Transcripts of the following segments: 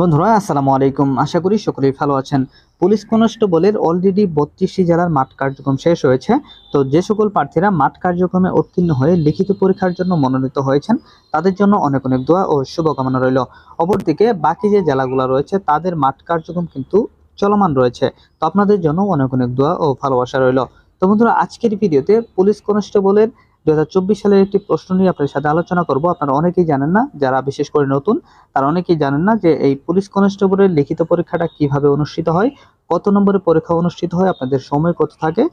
বন্ধুরা, আসসালামু আলাইকুম। আশা করি সকলেই ভালো আছেন। পুলিশ কনস্টেবলের অলরেডি বত্রিশটি জেলার মাঠ কার্যক্রম শেষ হয়েছে। তো যে সকল প্রার্থীরা মাঠ কার্যক্রমে উত্তীর্ণ হয়ে লিখিত পরীক্ষার জন্য মনোনীত হয়েছেন, তাদের জন্য অনেক অনেক দোয়া ও শুভকামনা রইল। অপরদিকে বাকি যে জেলাগুলো রয়েছে, তাদের মাঠ কার্যক্রম কিন্তু চলমান রয়েছে। তো আপনাদের জন্য অনেক অনেক দোয়া ও ভালোবাসা রইল। তো বন্ধুরা, আজকের ভিডিওতে পুলিশ কনস্টেবলের দুই হাজার চব্বিশ সালের একটি প্রশ্ন নিয়ে আপনাদের সাথে আলোচনা করব। আপনারা অনেকেই জানেন না, যারা বিশেষ করে নতুন, তারা অনেকেই জানেন না যে এই পুলিশ কনস্টেবলের লিখিত পরীক্ষাটা কীভাবে অনুষ্ঠিত হয়, কত নম্বরে পরীক্ষা অনুষ্ঠিত হয়, আপনাদের সময় কত থাকে।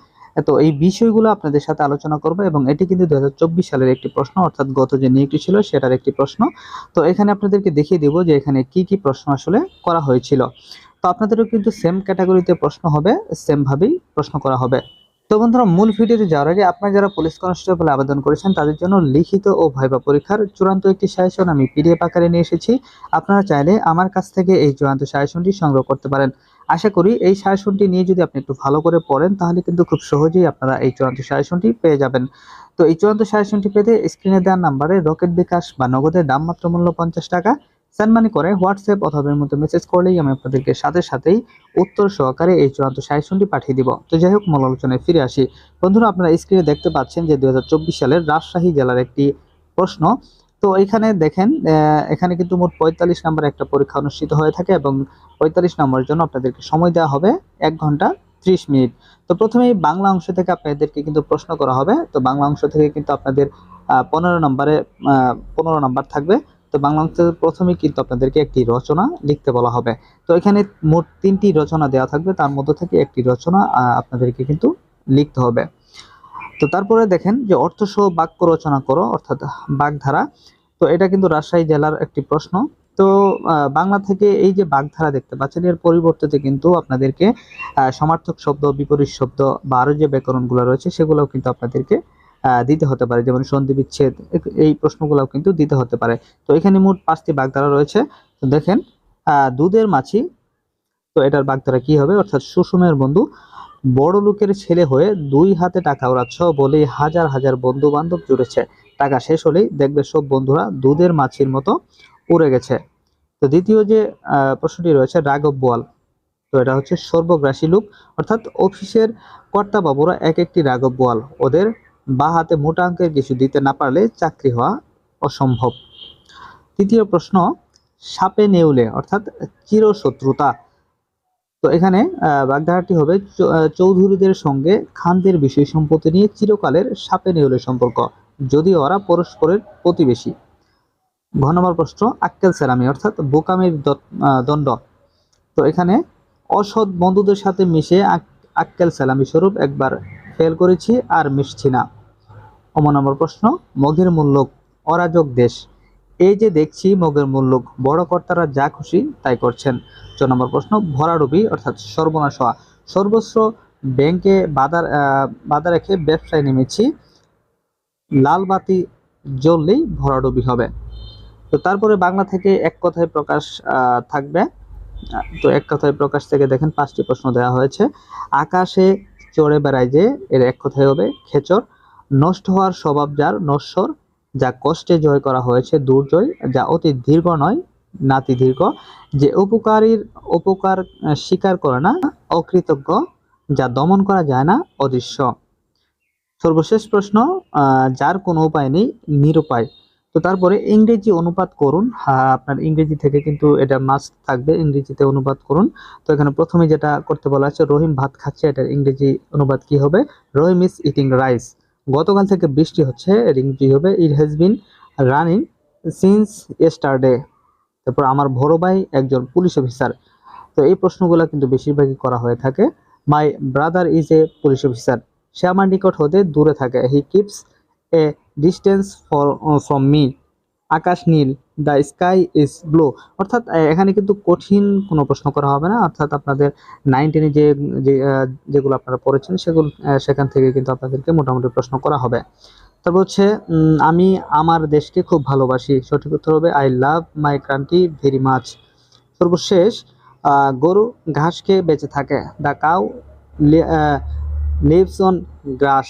তো এই বিষয়গুলো আপনাদের সাথে আলোচনা করব এবং এটি কিন্তু দুই হাজার চব্বিশ সালের একটি প্রশ্ন, অর্থাৎ গত যে নিয়োগটি ছিল সেটার একটি প্রশ্ন। তো এখানে আপনাদেরকে দেখিয়ে দেব যে এখানে কি কি প্রশ্ন আসলে করা হয়েছিল। তো আপনাদেরও কিন্তু সেম ক্যাটাগরিতে প্রশ্ন হবে সেম ভাবেই প্রশ্ন করা হবে। তো বন্ধুরা, মূল ভিডিওতে যাওয়ার আগে আপনারা যারা পুলিশ কনস্টেবল আবেদন করেছেন, তাদের জন্য লিখিত ও ভাইবা পরীক্ষার চূড়ান্ত একটি সাজেশন আমি পিডিএফ আকারে নিয়ে এসেছি। আপনারা চাইলে আমার কাছ থেকে এই চূড়ান্ত সাজেশনটি সংগ্রহ করতে পারেন। আশা করি এই সাজেশনটি নিয়ে যদি আপনি একটু ভালো করে পড়েন, তাহলে কিন্তু খুব সহজেই আপনারা এই চূড়ান্ত সাজেশনটি পেয়ে যাবেন। তো এই চূড়ান্ত সাজেশনটি পেতে স্ক্রিনে দেওয়ার নাম্বারে রকেট বিকাশ বা নগদের দাম মাত্র মূল্য পঞ্চাশ টাকা। সেন্ড মানি করে হোয়াটসঅ্যাপ অথবা এর মধ্যে মেসেজ করলেই আমি আপনাদেরকে সাথে সাথেই উত্তর সহকারে এই চূড়ান্ত সাজেশনটি পাঠিয়ে দিব। তো যাই হোক, মূল আলোচনায় ফিরে আসি। বন্ধুরা, আপনারা স্ক্রিনে দেখতে পাচ্ছেন যে দু হাজার চব্বিশ সালের রাজশাহী জেলার একটি প্রশ্ন। তো এখানে দেখেন এখানে কিন্তু মোট পঁয়তাল্লিশ নম্বর একটা পরীক্ষা অনুষ্ঠিত হয়ে থাকে এবং পঁয়তাল্লিশ নম্বরের জন্য আপনাদেরকে সময় দেওয়া হবে এক ঘণ্টা ত্রিশ মিনিট। তো প্রথমেই বাংলা অংশ থেকে আপনাদেরকে কিন্তু প্রশ্ন করা হবে। তো বাংলা অংশ থেকে কিন্তু আপনাদের পনেরো নম্বরে পনেরো নম্বর থাকবে। বাংলা অংশ প্রথমেই কিন্তু আপনাদেরকে একটি রচনা লিখতে বলা হবে। তো এখানে মোট তিনটি রচনা দেওয়া থাকবে, তার মধ্য থেকে একটি রচনা আপনাদেরকে কিন্তু লিখতে হবে। তো তারপরে দেখেন যে অর্থসহ বাক্য রচনা করো, অর্থাৎ বাগধারা। তো এটা কিন্তু রাজশাহী জেলার একটি প্রশ্ন। তো বাংলা থেকে এই যে বাগধারা দেখতে পাচ্ছেন, এর পরিবর্তে কিন্তু আপনাদেরকে সমার্থক শব্দ, বিপরীত শব্দ বা আরও যে ব্যাকরণগুলো রয়েছে, সেগুলোও কিন্তু আপনাদেরকে দিতে হতে পারে, যেমন সন্ধি বিচ্ছেদ এই প্রশ্নগুলোও কিন্তু দিতে হতে পারে। তো এখানে মোট পাঁচটি বাগধারা রয়েছে। তো দেখেন দুধের মাছি, তো এটার বাগধারা কি হবে? অর্থাৎ সুষমের বন্ধু, বড় লোকের ছেলে হয়ে দুই হাতে টাকা ওড়াচ্ছ বলেই হাজার হাজার বন্ধু বান্ধব জুড়েছে। টাকা শেষ হলেই দেখবে সব বন্ধুরা দুধের মাছির মতো উড়ে গেছে। তো দ্বিতীয় যে প্রশ্নটি রয়েছে, রাঘব বোয়াল। তো এটা হচ্ছে সর্বগ্রাসী লোক। অর্থাৎ অফিসের কর্তা বাবুরা এক একটি রাঘব বোয়াল। ওদের বা হাতে মোটা অঙ্কের কিছু দিতে না পারলে চাকরি হওয়া অসম্ভব। তৃতীয় প্রশ্ন, সাপে নেউলে, অর্থাৎ চিরশত্রুতা। তো এখানে বাগধারাটি হবে চৌধুরীদের সঙ্গে খানদের বিষয় সম্পত্তি নিয়ে চিরকালের সাপে নেউলে সম্পর্ক, যদিও ওরা পরস্পরের প্রতিবেশী। ঘ নম্বর প্রশ্ন, আক্কেল সেরামি, অর্থাৎ বোকামির দণ্ড। তো এখানে, অসৎ বন্ধুদের সাথে মিশে আক্কেল সালামি স্বরূপ একবার ফেল করেছি আর মিশছি না। অম নম্বর প্রশ্ন, মগের মূল্যক অরাজক দেশ। এই যে দেখছি, মগের মূল্যক বড় কর্তারা যা খুশি তাই করছেন। চ নম্বর প্রশ্ন ভরাডুবি অর্থাৎ সর্বনাশ হওয়া। সর্বস্ব ব্যাংকে বাধা বাধা রেখে ব্যবসায় নেমেছি। লাল বাতি জ্বললেই ভরাডুবি হবে। তো তারপরে বাংলা থেকে এক কথায় প্রকাশ থাকবে। তো এক কথায় প্রকাশ থেকে দেখেন পাঁচটি প্রশ্ন দেওয়া হয়েছে। আকাশে চড়ে বেড়ায় যে, এর এক কথায় হবে খেচর। নষ্ট হওয়ার স্বভাব যার নশ্বর, যা কষ্টে জয় করা হয়েছে দুর্জয়, যা অতি দীর্ঘ নয়, নাতি দীর্ঘ, যে উপকারীর উপকার স্বীকার করে না, অকৃতজ্ঞ, যা দমন করা যায় না, অদৃশ্য। সর্বশেষ প্রশ্ন যার কোনো উপায় নেই, নিরুপায়। তো তারপরে ইংরেজি অনুবাদ করুন। আপনার ইংরেজি থেকে কিন্তু এটা মাস্ট থাকবে, ইংরেজিতে অনুবাদ করুন। তো এখানে প্রথমে যেটা করতে বলা আছে, রহিম ভাত খাচ্ছে, এটার ইংরেজি অনুবাদ কি হবে? রহিম ইজ ইটিং রাইস গতকাল থেকে বৃষ্টি হচ্ছে রিংটি হবে? It has been running since yesterday তারপর আমার বড় ভাই একজন পুলিশ অফিসার। তো এই প্রশ্নগুলো কিন্তু বেশিরভাগই করা হয়ে থাকে। My brother is a police officer সে আমার নিকট হতে দূরে থাকে। He keeps a distance for from me আকাশ নীল দ্য স্কাই ইজ ব্লু অর্থাৎ এখানে কিন্তু কঠিন কোনো প্রশ্ন করা হবে না। অর্থাৎ আপনাদের নাইনটিনে যে যে, যেগুলো আপনারা পড়েছেন সেগুলো সেখান থেকে কিন্তু আপনাদেরকে মোটামুটি প্রশ্ন করা হবে। তারপর হচ্ছে আমি আমার দেশকে খুব ভালোবাসি। সঠিক উত্তর হবে I love my country very much সর্বশেষ গরু ঘাস খেয়ে বেঁচে থাকে। The cow lives on grass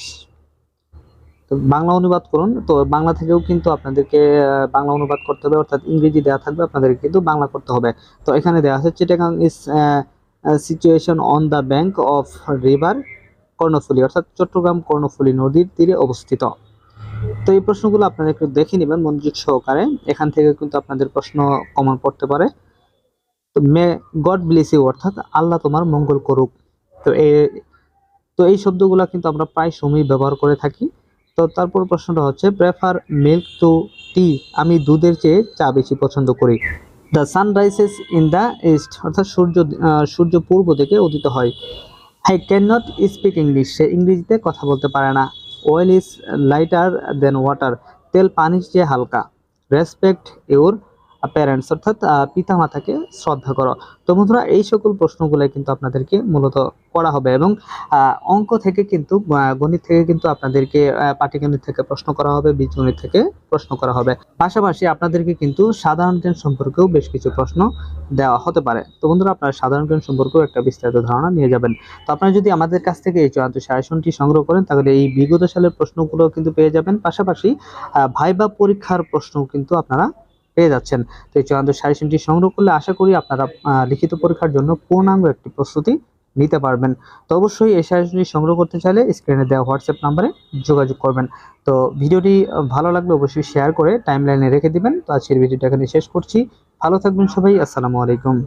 Bangla অনুবাদ করুন। তো বাংলা থেকেও কিন্তু আপনাদেরকে বাংলা অনুবাদ করতে হবে, অর্থাৎ ইংরেজি দেওয়া থাকবে আপনাদেরকে কিন্তু বাংলা করতে হবে। তো এখানে দেওয়া আছে Chittagong is situation on the bank of river Karnaphuli অর্থাৎ চট্টগ্রাম কর্ণফুলী নদীর তীরে অবস্থিত। তো এই প্রশ্নগুলো আপনারা একটু দেখে নেবেন মনোযোগ সহকারে। এখান থেকে কিন্তু আপনাদের প্রশ্ন কমন পড়তে পারে। তো মে গড ব্লেস ইউ অর্থাৎ আল্লাহ তোমার মঙ্গল করুক। তো এই তো এই শব্দগুলো কিন্তু আমরা প্রায় সময় ব্যবহার করে থাকি। তো তারপর প্রশ্নটা হচ্ছে প্রেফার মিল্ক টু টি আমি দুধের চেয়ে চা বেশি পছন্দ করি। The sun rises in the east অর্থাৎ সূর্য সূর্য পূর্ব থেকে উদিত হয়। He can not speak English সে ইংরেজিতে কথা বলতে পারে না। Oil is lighter than water তেল পানির চেয়ে হালকা। রেসপেক্ট ইউর প্যারেন্টস অর্থাৎ পিতামাতাকে শ্রদ্ধা করো। তো বন্ধুরা, এই সকল প্রশ্নগুলো কিন্তু আপনাদেরকে মূলত করা হবে এবং অঙ্ক থেকে কিন্তু গণিত থেকে কিন্তু আপনাদেরকে পাটিগণিত থেকে প্রশ্ন করা হবে, বীজগণিত থেকে প্রশ্ন করা হবে। পাশাপাশি আপনাদেরকে কিন্তু সাধারণ জ্ঞান সম্পর্কেও বেশ কিছু প্রশ্ন দেওয়া হতে পারে। তো বন্ধুরা, আপনারা সাধারণ জ্ঞান সম্পর্কেও একটা বিস্তারিত ধারণা নিয়ে যাবেন। তো আপনারা যদি আমাদের কাছ থেকে এই চূড়ান্ত সাজেশনটি সংগ্রহ করেন, তাহলে এই বিগত সালের প্রশ্নগুলো কিন্তু পেয়ে যাবেন। পাশাপাশি ভাইবা পরীক্ষার প্রশ্ন কিন্তু আপনারা পেয়ে যাচ্ছেন। তো এই চূড়ান্ত সাজেশনটি সংগ্রহ করলে আশা করি আপনারা লিখিত পরীক্ষার জন্য পূর্ণাঙ্গ একটি প্রস্তুতি নিতে পারবেন। তো অবশ্যই এই সাজেশনটি সংগ্রহ করতে চাইলে স্ক্রিনে দেওয়া হোয়াটসঅ্যাপ নাম্বারে যোগাযোগ করবেন। তো ভিডিওটি ভালো লাগলে অবশ্যই শেয়ার করে টাইমলাইনে রেখে দিবেন। তো আজকের ভিডিওটা এখানে শেষ করছি। ভালো থাকবেন সবাই, আসসালামু আলাইকুম।